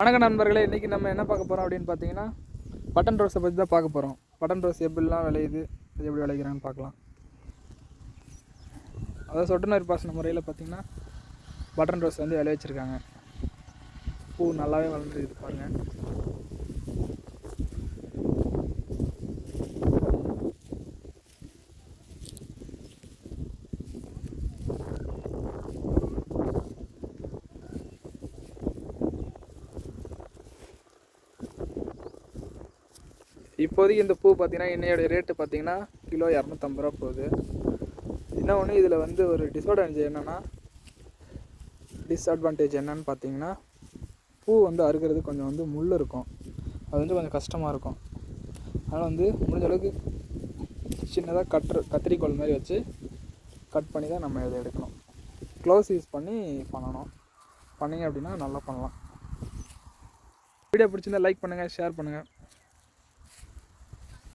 வணக்கம் நண்பர்களே இன்றைக்கி நம்ம என்ன பார்க்க போகிறோம் அப்படின்னு பார்த்தீங்கன்னா பட்டன் ரோஸை பற்றி தான் பார்க்க போகிறோம் பட்டன் ரோஸ் எப்படிலாம் விளையுது அது எப்படி விளைக்கிறான்னு பார்க்கலாம். அதாவது சொட்டு நீர் பாசன முறையில் பார்த்தீங்கன்னா பட்டன் ரோஸ் வந்து விளைய வச்சுருக்காங்க. பூ நல்லாவே வளர்ந்துருக்குது பாருங்கள் இப்போதைக்கு இந்த பூ பார்த்தீங்கன்னா என்னையோட ரேட்டு பார்த்தீங்கன்னா கிலோ இரநூத்தம்பது ரூபா போகுது. என்ன ஒன்று இதில் வந்து ஒரு டிஸ்அட்வான்டேஜ் என்னென்னா டிஸ்அட்வான்டேஜ் என்னன்னு பார்த்தீங்கன்னா பூ வந்து அறுக்கிறது கொஞ்சம் வந்து முள் இருக்கும். அது வந்து கொஞ்சம் கஷ்டமாக இருக்கும். அதனால் வந்து முடிஞ்ச அளவுக்கு சின்னதாக கட்டுற கத்திரிக்கோல் மாதிரி வச்சு கட் பண்ணி தான் நம்ம இதை எடுக்கணும். க்ளோஸ் யூஸ் பண்ணி பண்ணணும். பண்ணீங்க அப்படின்னா நல்லா பண்ணலாம். வீடியோ பிடிச்சிருந்தா லைக் பண்ணுங்கள் ஷேர் பண்ணுங்கள்